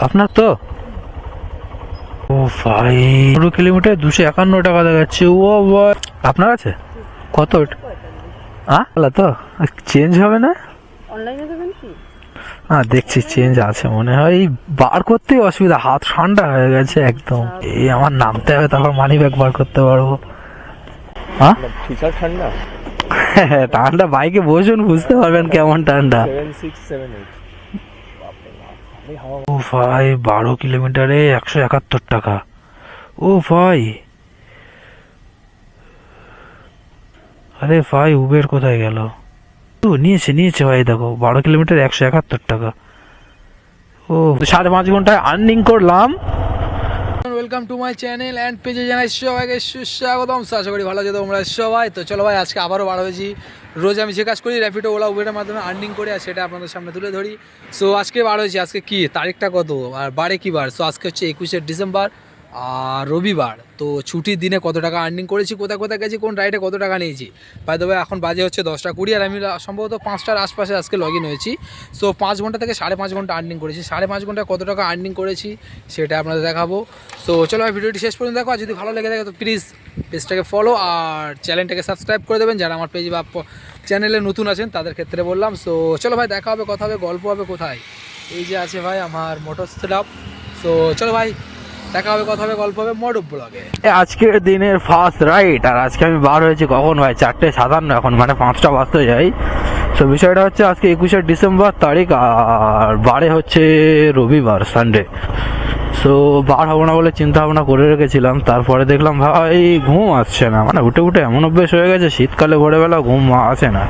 আপনার তো? ও ভাই পনেরো কিলোমিটার দুশো একান্ন টাকা দেখাচ্ছে। ও ভাই আপনার আছে? কত? আলা তো চেঞ্জ হবে না? অনলাইনে দেবেন কি? হ্যাঁ দেখছি চেঞ্জ আছে মনে হয়। এই বার করতেই অসুবিধা হাত ঠান্ডা হয়ে গেছে একদম। এই আমার নামতে হবে তারপর মানি ব্যাগ বার করতে পারব। হ্যাঁ ফিচার ঠান্ডা? ঠান্ডা বাইকে বসুন বুঝতে পারবেন কেমন ঠান্ডা সেভেন সিক্স সেভেন এইট ও ভাই, বারো কিলোমিটারে একশো একাত্তর টাকা। ও ভাই। আরে ভাই উবের কোথায় গেল? ও, নিয়েছে নিয়েছে ভাই, দেখো, বারো কিলোমিটার একশো একাত্তর টাকা। ও সাড়ে পাঁচ ঘন্টায় আর্নিং করলাম। Welcome to my channel and পেজে জানাই সবাইকে সুস্বাগতম। আশা করি ভালো যেত তোমরা সবাই। তো চলো ভাই, আজকে আবারও বার হয়েছি রোজ আমি যে কাজ করি র্যাপিডো ওলা উবের মাধ্যমে আর্নিং করে আর সেটা আপনাদের সামনে তুলে ধরি। সো আজকে বার হয়েছি আজকে কি? তারিখটা কত? আর বারে কী বার? সো আজকে হচ্ছে একুশে ডিসেম্বর। আর রবিবার, তো ছুটির দিনে কত টাকা আর্নিং করেছি, কোথায় কোথায় গেছি, কোন রাইডে কত টাকা নিয়েছি? বাই দেবে এখন বাজে হচ্ছে দশটা কুড়ি, আর আমি সম্ভবত পাঁচটার আশপাশে আজকে লগ ইন হয়েছি। সো পাঁচ ঘণ্টা থেকে সাড়ে পাঁচ ঘণ্টা আর্নিং করেছি। সাড়ে পাঁচ ঘন্টায় কত টাকা আর্নিং করেছি, সেটা আপনাদের দেখাবো। সো চলো ভিডিওটি শেষ পর্যন্ত দেখো, আর যদি ভালো লেগে থাকে তো প্লিজ পেজটাকে ফলো আর চ্যানেলটাকে সাবস্ক্রাইব করে দেবেন। যারা আমার পেজ বা চ্যানেলে নতুন আছেন, তাদের ক্ষেত্রে বললাম। সো চলো ভাই, দেখা হবে, কথা হবে, গল্প হবে কোথায়? এই যে আছে ভাই আমার মোটর সেটআপ সো চলো ভাই দেখা হবে, কথা হবে, গল্প হবে মোটর ব্লগে। আজকের দিনের ফার্স্ট রাইড আর আজকে আমি বার হয়েছি কখন ভাই? চারটে সাতান্ন এখন মানে পাঁচটা বাজতে যাই। তো বিষয়টা হচ্ছে আজকে একুশে ডিসেম্বর তারিখ, আর বারে হচ্ছে রবিবার সানডে সো বার হব না বলে চিন্তা ভাবনা করে রেখেছিলাম। তারপরে দেখলাম ভাই, ঘুম আসছে না। মানে উঠে উঠে এমন অভ্যেস হয়ে গেছে, শীতকালে ভোরবেলা ঘুম আসে না।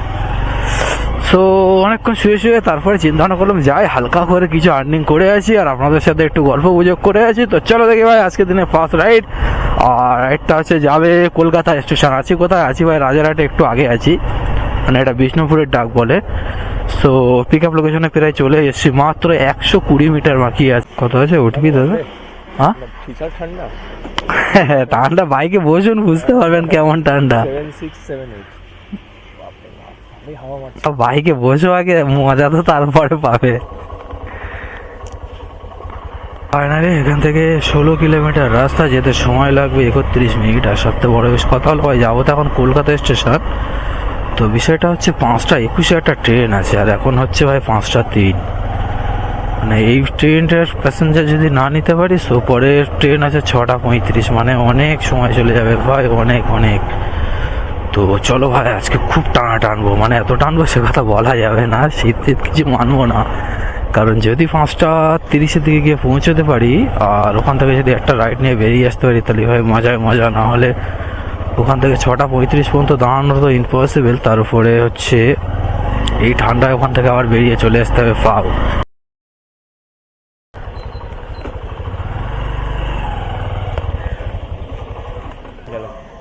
সো অনেকক্ষণ শুয়ে শুয়ে তারপরে চিন্তা ভাবনা করলাম যাই হালকা করে কিছু আর্নিং করে আছি আর আপনাদের সাথে একটু গল্প গুজব করে আছি। তো চলো দেখি ভাই আজকের দিনে ফার্স্ট রাইড আর রাইডটা হচ্ছে যাবে কলকাতা স্টেশন আছি কোথায়? আছি ভাই রাজারহাটে একটু আগে আছি। মানে এটা বিষ্ণুপুরের ডাক বলে। সো পিক আপ লোকেশনে প্রায় চলে এসেছি। মাত্র একশো কুড়ি মিটার বাকি আছে। কত আছে? ওটিপি দাদা? হ্যাঁ? ঠান্ডা? ঠান্ডা। বাইকে বসুন বুঝতে পারবেন কেমন ঠান্ডা। বাইকে বসে আগে, মজা তো তারপরে পাবে। ফাইনালি এখান থেকে ষোলো কিলোমিটার, রাস্তা যেতে সময় লাগবে একত্রিশ মিনিট, আর সবথেকে বড় বেশ কথা হলো, ভাই, যাব তো এখন কলকাতা স্টেশন। তো বিষয়টা হচ্ছে পাঁচটা একুশে একটা ট্রেন আছে, আর এখন হচ্ছে ভাই পাঁচটা তিন। মানে এই ট্রেনটার প্যাসেঞ্জার যদি না নিতে পারি সো পরের ট্রেন আছে ছটা পঁয়ত্রিশ মানে অনেক সময় চলে যাবে, ভাই, অনেক অনেক। তো চলো ভাই, আজকে খুব টানা টানবো মানে এত টানবো সে কথা বলা যাবে না, শীত শীত কিছু মানবো না। কারণ যদি পাঁচটা তিরিশের দিকে গিয়ে পৌঁছতে পারি, আর ওখান থেকে যদি একটা রাইড নিয়ে বেরিয়ে আসতে পারি, তাহলে ভাই মজায় মজা। না হলে ওখান থেকে ছটা পঁয়ত্রিশ পর্যন্ত দাঁড়ানো তো ইম্পসিবল তার উপরে হচ্ছে এই ঠান্ডায় ওখান থেকে আবার বেরিয়ে চলে আসতে হবে ফাও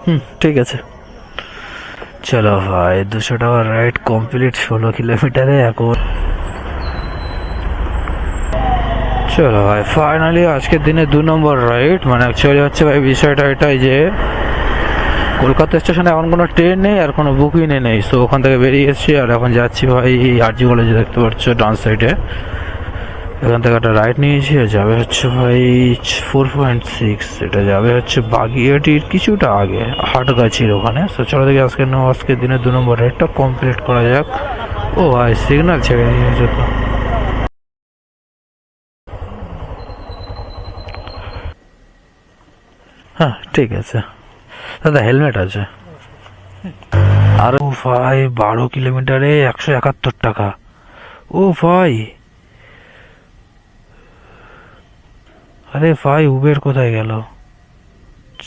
হুম, ঠিক আছে। চলো ভাই, দুশো টাকার রাইড কমপ্লিট ষোলো কিলোমিটারে এখন। চলো ভাই ফাইনালি আজকের দিনে দু নম্বর রাইড মানে অ্যাকচুয়ালি হচ্ছে ভাই, বিষয়টা এটাই যে, কলকাতা স্টেশনে এখন কোনো ট্রেন নেই আর কোনো বুকিং নেই। সো ওখান থেকে বেরিয়ে এসেছি আর এখন যাচ্ছি ভাই আরজি কলেজে দেখতে পাচ্ছ, ডান সাইডে এখান থেকে একটা রাইড নিয়েছি যাবে হচ্ছে ভাই ফোর পয়েন্ট সিক্স এটা যাবে হচ্ছে বাগিয়াটির কিছুটা আগে, হাটগাছির ওখানে। তো চলো দেখি আজকে নেওয়া আজকের দিনে দু নম্বর রাইডটা কমপ্লিট করা যাক। ও ভাই সিগন্যাল ছেড়ে দিয়েছে তো। হ্যাঁ ঠিক আছে। দাদা হেলমেট আছে। আর ভাই, বারো কিলোমিটারে একশো একাত্তর টাকা। ও ভাই আরে ভাই উবের কোথায় গেল?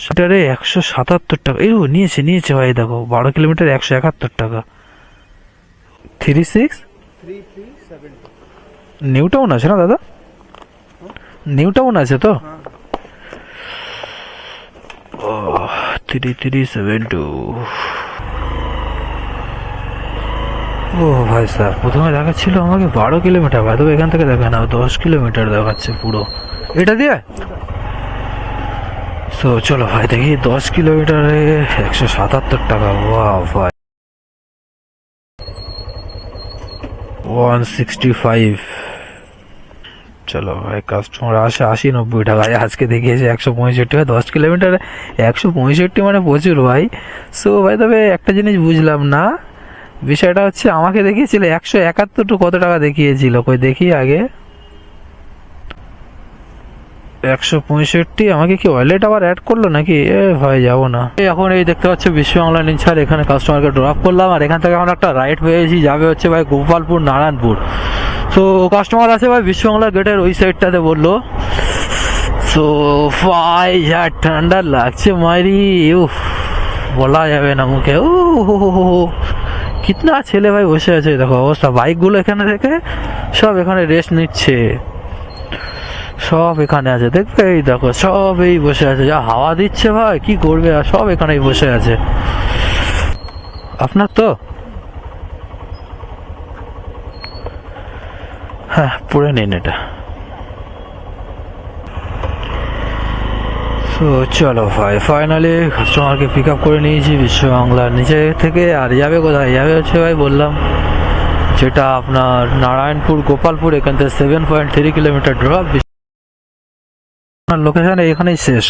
সেটারে একশো সাতাত্তর টাকা। এই ও নিয়েছে নিয়েছে ভাই দেখো বারো কিলোমিটার একশো একাত্তর টাকা। থ্রি সিক্স নিউ টাউন আছে না দাদা? নিউ টাউন আছে তো? O three three seven two O ভাই স্যার, প্রথমে দেখাচ্ছিল আমাকে বারো কিলোমিটার। ভাই তবে এখান থেকে দেখে না, দশ কিলোমিটার দেখাচ্ছে পুরো। এটা দিয়ে? সো চলো ভাই, দেখি, দশ কিলোমিটারে একশো সাতাত্তর টাকা। ওয়া ভাই। ওয়ান সিক্সটি ফাইভ চলো ভাই কাস্টমার আসে আশি নব্বই টাকায় আজকে দেখিয়েছে একশো পঁয়ষট্টি। হয় দশ কিলোমিটার একশো পঁয়ষট্টি মানে প্রচুর, ভাই। সো ভাই তবে একটা জিনিস বুঝলাম না বিষয়টা হচ্ছে আমাকে দেখিয়েছিল একশো একাত্তর টু কত টাকা দেখিয়েছিল? কই দেখি আগে। একশো পঁয়ষট্টি? আমাকে কি ওয়ালেট আবার অ্যাড করল নাকি? এ ভাই, যাব না। এখন এই দেখতে পাচ্ছি, বিশ্ব বাংলা নিচ্ছার এখানে কাস্টমারকে ড্রপ করলাম, আর এখান থেকে এখন একটা রাইড পেয়েছি যাবে হচ্ছে ভাই গোপালপুর, নারায়ণপুর। তো কাস্টমার আছে ভাই, বিশ্ব বাংলা গেটের ওই সাইডটাতে বলল। তো ভাই, যা ঠান্ডা লাগছে মারি, উফ, বলা যাবে না মুখে। ও কিতনা ছেলে ভাই বসে আছে দেখো অবস্থা বাইকগুলো এখানে থেকে সব এখানে রেস্ট নিচ্ছে সব এখানে আছে দেখবে এই দেখো সব এই বসে আছে যা হাওয়া দিচ্ছে ভাই কি করবে আর সব এখানেই বসে আছে আপনার তো হ্যাঁ পড়ে নিন এটা তো চলো ভাই ফাইনালি কাস্টমারকে পিক আপ করে নিয়েছি বিশ্ব বাংলার নিচে থেকে। আর যাবে কোথায়? যাবে হচ্ছে ভাই বললাম, যেটা আপনার নারায়ণপুর, গোপালপুর, এখান থেকে seven point three kilometre drop location এখানেই শেষ।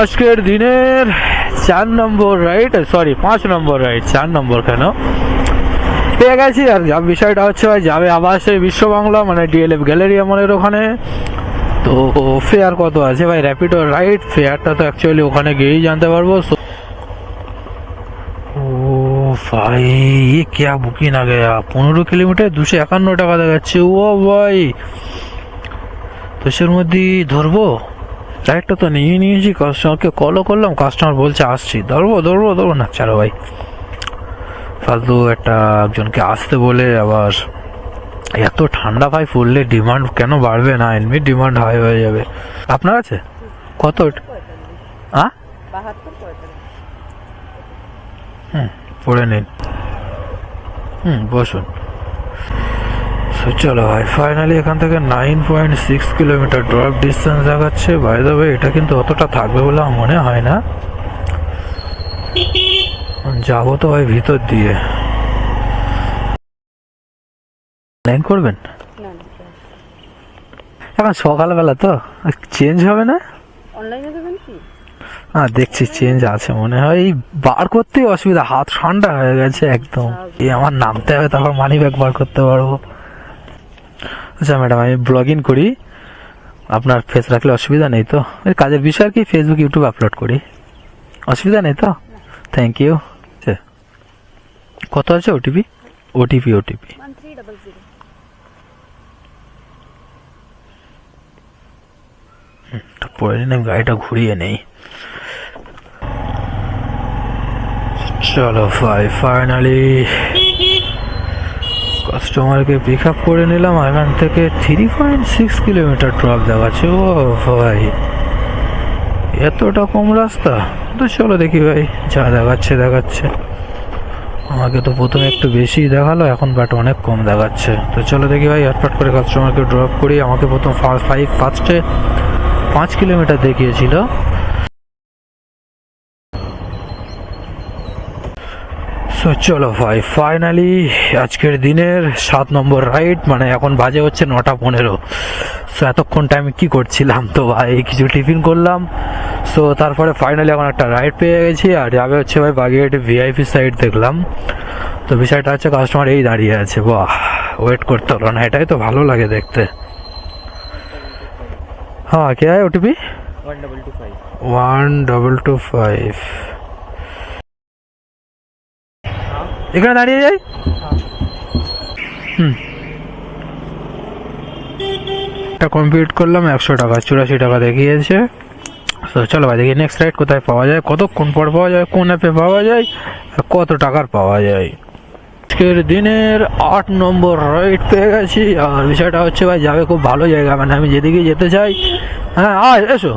আজকের দিনের চার নম্বর রাইড সরি পাঁচ নম্বর রাইড চার নম্বর কেন? পেয়ে গেছি আর যা বিষয়টা হচ্ছে ভাই যাবে আবার সেই বিশ্ব বাংলা মানে ডিএলএফ গ্যালারি আমাদের ওখানে তো ফেয়ার কত আছে ভাই র্যাপিডো রাইড ফেয়ারটা তো অ্যাকচুয়ালি ওখানে গিয়েই জানতে পারবো So- ও ভাই ये क्या बुकिंग आ गया পনেরো কিলোমিটার দুশো একান্ন টাকা দেখাচ্ছে ও ভাই তো সের মধ্যেই ধরবো রাইডটা তো নিয়ে নিয়েছি কাস্টমারকে কলও করলাম কাস্টমার বলছে আসছি ধরবো ধরবো ধরবো না ছাড়ো ভাই ফালতু একটা একজনকে আসতে বলে আবার এত ঠান্ডা ভাই পড়লে ডিমান্ড কেন বাড়বে না? এমনি ডিমান্ড হাই হয়ে যাবে। আপনার আছে? কত? হ্যাঁ হুম, পড়ে নিন। হুম, বসুন। চলো ভাই ফাইনালি এখান থেকে nine point six kilometre drop distance দেখাচ্ছে। বাই এটা কিন্তু অতটা থাকবে বলে মনে হয় না। যাব তো ভাই ভিতর দিয়ে। লাইন করবেন? এখন সকালবেলা তো চেঞ্জ হবে না? অনলাইনে দেবেন কি? হ্যাঁ দেখছি চেঞ্জ আছে মনে হয় এই বার করতেই অসুবিধা হাত ঠান্ডা হয়ে গেছে একদম। এই আমার নামতে হবে তারপর মানি ব্যাগ বার করতে পারব। আচ্ছা ম্যাডাম আমি ব্লগিং করি। আপনার ফেস রাখলে অসুবিধা নেই তো? এর কাজের বিষয় আর কি ফেসবুক ইউটিউব আপলোড করি। অসুবিধা নেই তো? থ্যাংক ইউ কত আছে ওটিপি ওটিপি ওটিপি পরে আমি গাড়িটা ঘুরিয়ে নেই। চলো ভাই ফাইনালি কাস্টমারকে পিক আপ করে নিলাম, এখান থেকে three point six kilometre drop দেখাচ্ছে। ও ভাই, এতটা কম রাস্তা? তো চলো দেখি ভাই, যা দেখাচ্ছে দেখাচ্ছে। আমাকে তো প্রথমে একটু বেশি দেখাল, এখন বাট অনেক কম দেখাচ্ছে। তো চলো দেখি ভাই আটপাট করে কাস্টমারকে ড্রপ করি। আমাকে প্রথম ফাইভ ফার্স্টে পাঁচ কিলোমিটার দেখিয়েছিল। সো চলো ভাই ফাইনালি আজকের দিনের সাত নম্বর রাইড মানে এখন বাজে হচ্ছে নটা পনেরো। সো এতক্ষণটা আমি কি করছিলাম তো ভাই, কিছু টিফিন করলাম। সো তারপরে ফাইনালি এখন একটা রাইড পেয়ে গেছি আর যাবে হচ্ছে ভাই বাগেরহাটে ভিআইপি সাইড দেখলাম তো বিষয়টা হচ্ছে কাস্টমার এই দাঁড়িয়ে আছে বাহ ওয়েট করতে হলো না এটাই তো ভালো লাগে দেখতে हाँ क्या है O T P one double two five one double two five এখানে দাঁড়িয়ে যাই হুম এটা কমপ্লিট করলাম একশো টাকা চুরাশি টাকা দেখিয়েছে তো চলো ভাই, দেখি নেক্সট রাইড কোথায় পাওয়া যায়, কতক্ষণ পর পাওয়া যায়, কোন অ্যাপে পাওয়া যায়, আর কত টাকার পাওয়া যায়। আজকের দিনের আট নম্বর রাইড পেয়ে গেছি, আর বিষয়টা হচ্ছে ভাই, যাবে খুব ভালো জায়গা মানে আমি যেদিকে যেতে চাই হ্যাঁ আয়, এসো।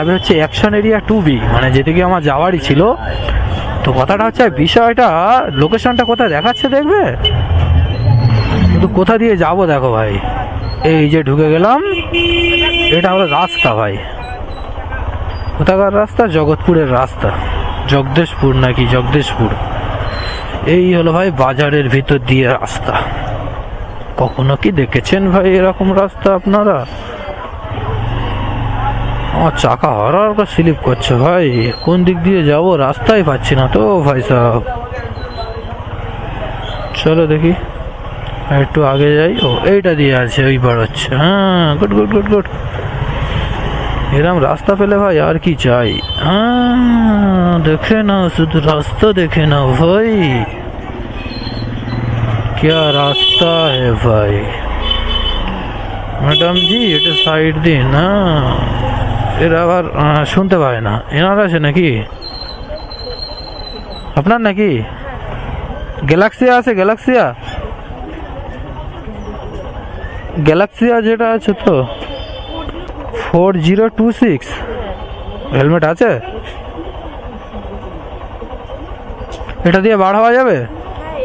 যাবে হচ্ছে অ্যাকশন এরিয়া টু বি মানে যেদিকে আমার যাওয়ারই ছিল। তো কথাটা হচ্ছে বিষয়টা লোকেশনটা কোথায় দেখাচ্ছে দেখবে? কিন্তু কোথা দিয়ে যাব দেখো ভাই? এই যে ঢুকে গেলাম। এটা হলো রাস্তা ভাই। কোথাকার রাস্তা জগৎপুরের রাস্তা। জগদেশপুর নাকি জগদেশপুর? এই হলো ভাই বাজারের ভিতর দিয়ে রাস্তা। কখনো কি দেখেছেন ভাই এরকম রাস্তা আপনারা? আমার চাকা হরার স্লিপ করছে ভাই। কোন দিক দিয়ে যাব রাস্তাই পাচ্ছি না তো ভাই সাহেব। চলো দেখি। আর একটু আগে যাই ও এইটা দিয়ে আছে ওই বার হচ্ছে হ্যাঁ গুড গুড গুড গুড এরম রাস্তা পেলে ভাই আর কি চাই হ্যাঁ দেখে নাও শুধু রাস্তা দেখে নাও ভাই क्या रास्ता है भाई ম্যাডাম জি এটা সাইড দিন না এরা আবার আহ, শুনতে পায় না এনার আছে নাকি আপনার নাকি গ্যালাক্সিয়া আছে গ্যালাক্সিয়া গ্যালাক্সিয়া যেটা আছে তো four zero two six helmet আছে? এটা দিয়ে বার হওয়া যাবে? হ্যাঁ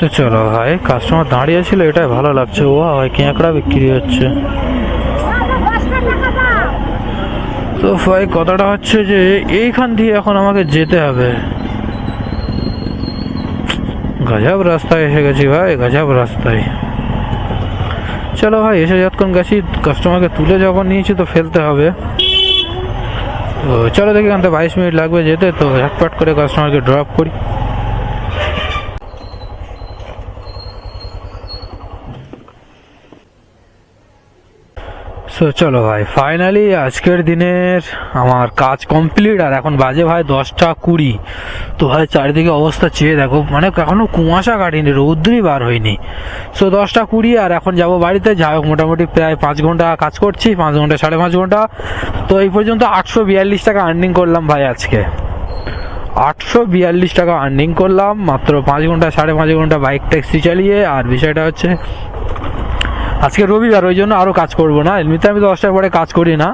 তো চলো ভাই কাস্টমার দাঁড়িয়ে ছিল এটাই ভালো লাগছে। ও ভাই কেঁকড়া বিক্রি হচ্ছে। তো ভাই, কথাটা হচ্ছে যে, এইখান দিয়ে এখন আমাকে যেতে হবে। গাজাব রাস্তায় এসে গেছি ভাই, গাজাব রাস্তায়। চলো ভাই, এসে যতক্ষণ গেছি কাস্টমারকে তুলে যখন নিয়েছি তো ফেলতে হবে। তো চলো দেখি এখান থেকে বাইশ মিনিট লাগবে যেতে, তো ঝটপট করে কাস্টমারকে ড্রপ করি। সো চলো ভাই ফাইনালি আজকের দিনের আমার কাজ কমপ্লিট আর এখন বাজে ভাই দশটা কুড়ি। তো ভাই চারিদিকে অবস্থা চেয়ে দেখো মানে এখনও কুয়াশা কাটিনি, রৌদ্রই বার হয়নি। সো দশটা কুড়ি, আর এখন যাব বাড়িতে। যাই হোক, মোটামুটি প্রায় পাঁচ ঘণ্টা কাজ করছি, পাঁচ ঘণ্টা, সাড়ে পাঁচ ঘণ্টা। তো এই পর্যন্ত আটশো বিয়াল্লিশ টাকা আর্নিং করলাম ভাই আজকে। আটশো বিয়াল্লিশ টাকা আর্নিং করলাম, মাত্র পাঁচ ঘণ্টা, সাড়ে পাঁচ ঘণ্টা বাইক ট্যাক্সি চালিয়ে। আর বিষয়টা হচ্ছে আজকে রবিবার, ওই জন্য আরও কাজ করব না। এমনিতে আমি দশটার পরে কাজ করি না।